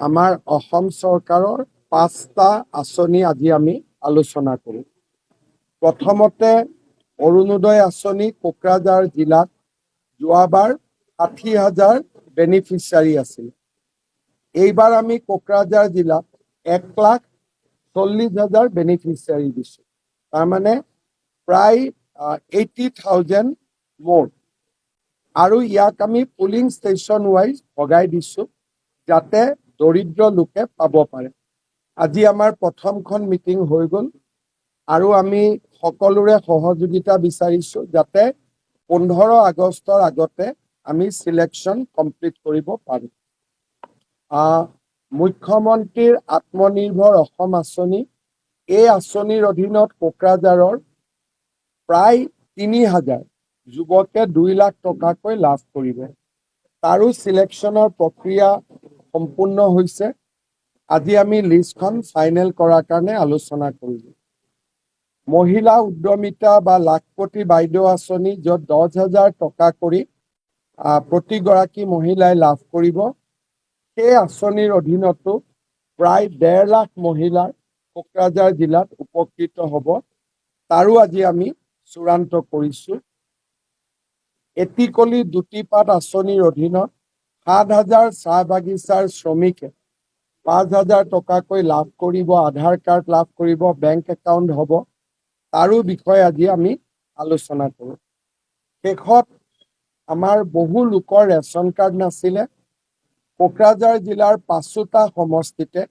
আমাৰ অসম চৰকাৰৰ পাঁচটা আঁচনি আজি আমি আলোচনা কৰোঁ। প্ৰথমতে অৰুণোদয় আঁচনি কোকৰাঝাৰ জিলাত যোৱাবাৰ ষাঠি হাজাৰ বেনিফিচিয়াৰী আছিল। এইবাৰ আমি কোকৰাঝাৰ জিলাত এক লাখ চল্লিছ হাজাৰ বেনিফিচিয়াৰী দিছোঁ। তাৰমানে প্ৰায় এইটি থাউজেণ্ড মোৰ আৰু ইয়াক আমি পুলিং ষ্টেচন ৱাইজ ভগাই দিছোঁ যাতে দৰিদ্ৰ লোকে পাব পাৰে। আজি আমাৰ প্ৰথমখন মিটিং হৈ গ'ল আৰু আমি সকলোৰে সহযোগিতা বিচাৰিছোঁ যাতে পোন্ধৰ আগষ্টৰ আগতে আমি চিলেকশ্যন কমপ্লিট কৰিব পাৰোঁ। মুখ্যমন্ত্ৰীৰ আত্মনিৰ্ভৰ অসম আঁচনি এই আঁচনিৰ অধীনত কোকৰাঝাৰৰ প্ৰায় তিনি হাজাৰ যুৱকে দুই লাখ টকাকৈ লাভ কৰিব। তাৰো চিলেকশ্যনৰ প্ৰক্ৰিয়া সম্পূৰ্ণ হৈছে। আজি আমি লিষ্টখন ফাইনেল কৰাৰ কাৰণে আলোচনা কৰিলোঁ। মহিলা উদ্যমিতা বা লাখপতি বাইদেউ আঁচনি, য'ত দহ হাজাৰ টকা কৰি প্ৰতিগৰাকী মহিলাই লাভ কৰিব। সেই আঁচনিৰ অধীনতো প্ৰায় ডেৰ লাখ মহিলাৰ কোকৰাঝাৰ জিলাত উপকৃত হ'ব। তাৰো আজি আমি চূড়ান্ত কৰিছোঁ। এটিকলি দুটিপাত আঁচনিৰ অধীনত সাত হাজাৰ চাহ বাগিচাৰ শ্ৰমিকে পাঁচ হাজাৰ টকাকৈ লাভ কৰিব, আধাৰ কাৰ্ড লাভ কৰিব বেংক একাউণ্ট হ'ব, তাৰো বিষয়ে আজি আমি আলোচনা কৰোঁ। শেষত আমাৰ বহু লোকৰ ৰেচন কাৰ্ড নাছিলে। কোকৰাঝাৰ জিলাৰ পাঁচোটা সমষ্টিতে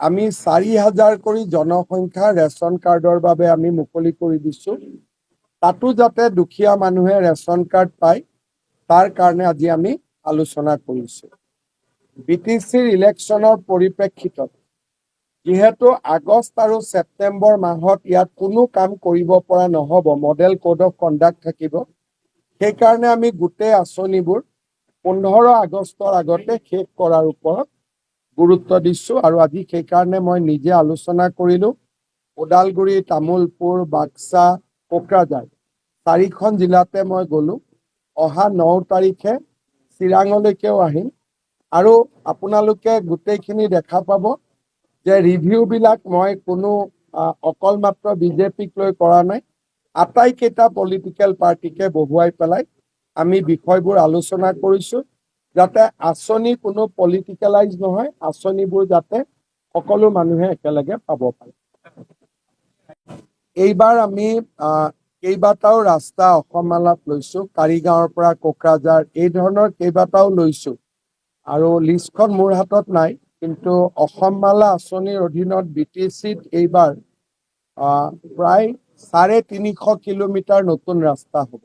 আমি চাৰি হাজাৰ কৰি জনসংখ্যা ৰেচন কাৰ্ডৰ বাবে আমি মুকলি কৰি দিছোঁ। তাতো যাতে দুখীয়া মানুহে ৰেচন কাৰ্ড পায়, তাৰ কাৰণে আজি আমি আলোচনা কৰিছোঁ। চিৰ ইলেকশ্যনৰ পৰিপ্ৰেক্ষিতত যিহেতু আগষ্ট আৰু ছেপ্টেম্বৰ মাহত ইয়াত কোনো কাম কৰিব পৰা নহ'ব মডেল কোড অফ কণ্ডাক্ট থাকিব। সেইকাৰণে আমি গোটেই আঁচনিবোৰ পোন্ধৰ আগষ্টৰ আগতে শেষ কৰাৰ ওপৰত গুৰুত্ব দিছোঁ আৰু আজি সেইকাৰণে মই নিজে আলোচনা কৰিলোঁ। ওদালগুৰি তামোলপুৰ বাক্সা কোকৰাঝাৰ। চাৰিখন জিলাতে মই গ'লোঁ। অহা ন তাৰিখে চিৰাঙলৈকেও আহিম। আৰু আপোনালোকে গোটেইখিনি দেখা পাব যে ৰিভিউবিলাক মই কোনো অকল মাত্ৰ বিজেপিক লৈ কৰা নাই। আটাইকেইটা পলিটিকেল পাৰ্টিকে বহুৱাই পেলাই আমি বিষয়বোৰ আলোচনা কৰিছোঁ যাতে আঁচনি কোনো পলিটিকেলাইজ নহয় আঁচনিবোৰ যাতে সকলো মানুহে একেলগে পাব পাৰে। এইবাৰ আমি কেইবাটাও ৰাস্তা অসমমালাত লৈছোঁ কাৰিগাঁৱৰ পৰা কোকৰাঝাৰ এই ধৰণৰ কেইবাটাও লৈছোঁ। আৰু লিষ্টখন মোৰ হাতত নাই কিন্তু অসমমালা আঁচনিৰ অধীনত বি টি চিত এইবাৰ প্ৰায় চাৰে তিনিশ কিলোমিটাৰ নতুন ৰাস্তা হ'ব।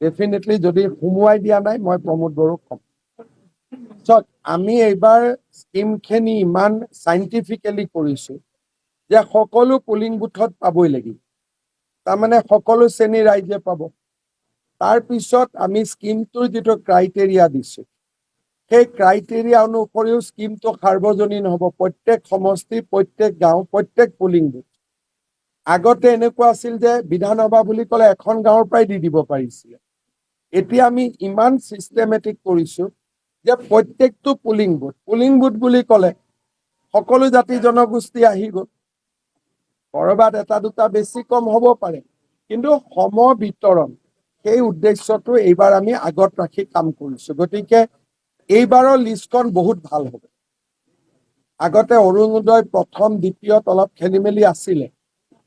ডেফিনেটলি যদি সোমোৱাই দিয়া নাই মই প্ৰমোদ বড়োক ক'ম। চাওক আমি এইবাৰ স্কিমখিনি ইমান চাইণ্টিফিকেলি কৰিছোঁ যে সকলো পুলিং বুথত পাবই লাগিব। তাৰমানে সকলো শ্ৰেণীৰ ৰাইজে পাব। তাৰপিছত আমি স্কিমটোৰ যিটো ক্ৰাইটেৰিয়া দিছোঁ, সেই ক্ৰাইটেৰিয়া অনুসৰিও স্কিমটো সাৰ্বজনীন হ'ব। প্ৰত্যেক সমষ্টি, প্ৰত্যেক গাঁও, প্ৰত্যেক পুলিং বুথ। আগতে এনেকুৱা আছিল যে বিধানসভা বুলি ক'লে এখন গাঁৱৰ পৰাই দি দিব পাৰিছিলে। এতিয়া আমি ইমান চিষ্টেমেটিক কৰিছোঁ যে প্ৰত্যেকটো পুলিং বুথ পুলিং বুথ বুলি ক'লে সকলো জাতি জনগোষ্ঠী আহি গ'ল। ক'ৰবাত এটা দুটা বেছি কম হ'ব পাৰে। কিন্তু সম বিতৰণ, সেই উদ্দেশ্যটো এইবাৰ আমি আগত ৰাখি কাম কৰিছোঁ। গতিকে এইবাৰৰ লিষ্টখন বহুত ভালো হ'ব। আগতে অৰুণোদয় প্ৰথম দ্বিতীয়ত অলপ খেলি মেলি আছিলে।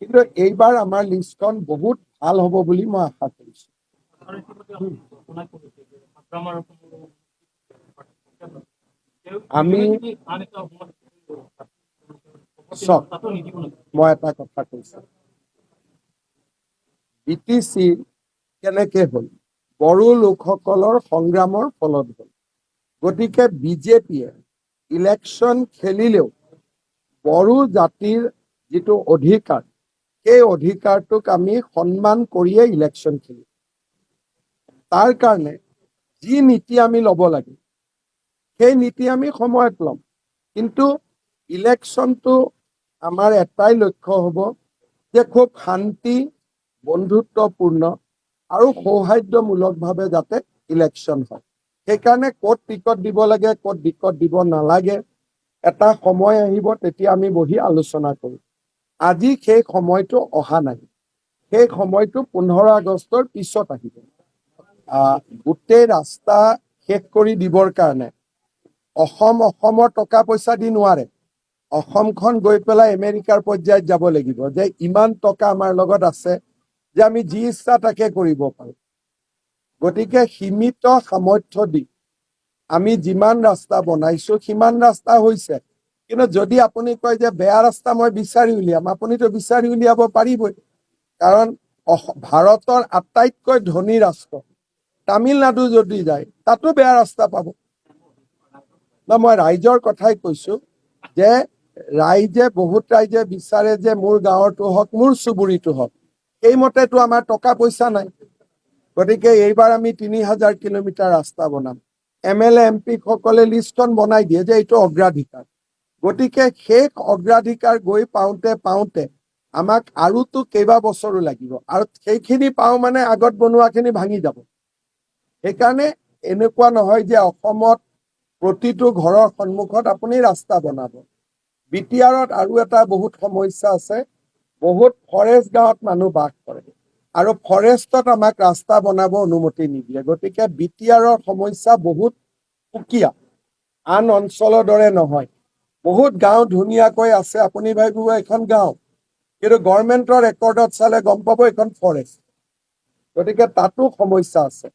কিন্তু এইবাৰ আমাৰ লিষ্টখন বহুত ভালো হ'ব বুলি মই আশা কৰিছোঁ। আমি মই এটা কথা কৈছো। বি টি চি কেনেকে হ'ল? বড়ো লোকসকলৰ সংগ্ৰামৰ ফলত হ'ল। গতিকে বিজেপিয়ে ইলেকশ্যন খেলিলেও বড়ো জাতিৰ যিটো অধিকাৰ, সেই অধিকাৰটোক আমি সন্মান কৰিয়ে ইলেকশ্যন খেলিম। তাৰ কাৰণে যি নীতি আমি ল'ব লাগে, সেই নীতি আমি সময়ত ল'ম। কিন্তু ইলেকশ্যনটো আমাৰ এটাই লক্ষ্য হ'ব যে খুব শান্তি বন্ধুত্বপূৰ্ণ আৰু সৌহাৰ্দ্যমূলকভাৱে যাতে ইলেকশ্যন হয়। সেইকাৰণে ক'ত টিকট দিব লাগে ক'ত টিকট দিব নালাগে এটা সময় আহিব তেতিয়া আমি বহি আলোচনা কৰিম আজি সেই সময়টো অহা নাই। সেই সময়টো পোন্ধৰ আগষ্টৰ পিছত আহিব। আহ, গোটেই ৰাস্তা শেষ কৰি দিবৰ কাৰণে অসম অসমৰ টকা পইচা দি নোৱাৰে। অসমখন গৈ পেলাই আমেৰিকাৰ পৰ্যায়ত যাব লাগিব, যে ইমান টকা আমাৰ লগত আছে যে আমি যি ইচ্ছা তাকে কৰিব পাৰোঁ। গতিকে সীমিত সামৰ্থ্য দি আমি যিমান ৰাস্তা বনাইছো, সিমান ৰাস্তা হৈছে। কিন্তু যদি আপুনি কয় যে বেয়া ৰাস্তা মই বিচাৰি উলিয়াম, আপুনিতো বিচাৰি উলিয়াব পাৰিবই। কাৰণ ভাৰতৰ আটাইতকৈ ধনী ৰাষ্ট্ৰ, তামিলনাডু যদি যায়, তাতো বেয়া ৰাস্তা পাব। ন, মই ৰাইজৰ কথাই কৈছো যে ৰাইজে, বহুত ৰাইজে বিচাৰে যে মোৰ গাঁৱৰটো হওক, মোৰ চুবুৰীটো হওক। সেইমতেতো আমাৰ টকা পইচা নাই। গতিকে এইবাৰ আমি তিনি হাজাৰ কিলোমিটাৰ ৰাস্তা বনাম। M L A, M P সকলে লিষ্টখন বনাই দিয়ে যে এইটো অগ্ৰাধিকাৰ। গতিকে শেষ অগ্ৰাধিকাৰ গৈ পাওঁতে পাওঁতে আমাক আৰুতো কেইবা বছৰো লাগিব। আৰু সেইখিনি পাওঁ মানে আগত বনোৱাখিনি ভাঙি যাব। সেইকাৰণে এনেকুৱা নহয় যে অসমত প্ৰতিটো ঘৰৰ সন্মুখত আপুনি ৰাস্তা বনাব। বি টি আৰত আৰু এটা বহুত সমস্যা আছে। বহুত ফৰেষ্ট গাঁৱত মানুহ বাস কৰে। আৰু ফৰেষ্টত আমাক ৰাস্তা বনাব অনুমতি নিদিয়ে। গতিকে বি টি আৰৰ সমস্যা বহুত সুকীয়া। আন অঞ্চলৰ দৰে নহয়। বহুত গাঁও ধুনীয়াকৈ আছে। আপুনি ভাবিব এখন গাঁও? কিন্তু গভৰ্ণমেণ্টৰ ৰেকৰ্ডত চালে গম পাব এইখন ফৰেষ্ট গতিকে তাতো সমস্যা আছে।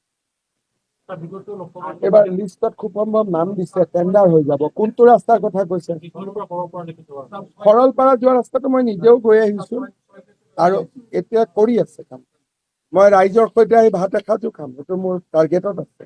এইবাৰ লিষ্টত খুব সম্ভৱ নাম দিছে টেণ্ডাৰ হৈ যাব। কোনটো ৰাস্তাৰ কথা কৈছে? সৰলপাৰা যোৱা ৰাস্তাটো মই নিজেও গৈ আহিছো। আৰু এতিয়া কৰি আছে কাম। মই ৰাইজৰ সৈতে আহি ভাত এসাঁজো খাম। সেইটো মোৰ টাৰ্গেটত আছে।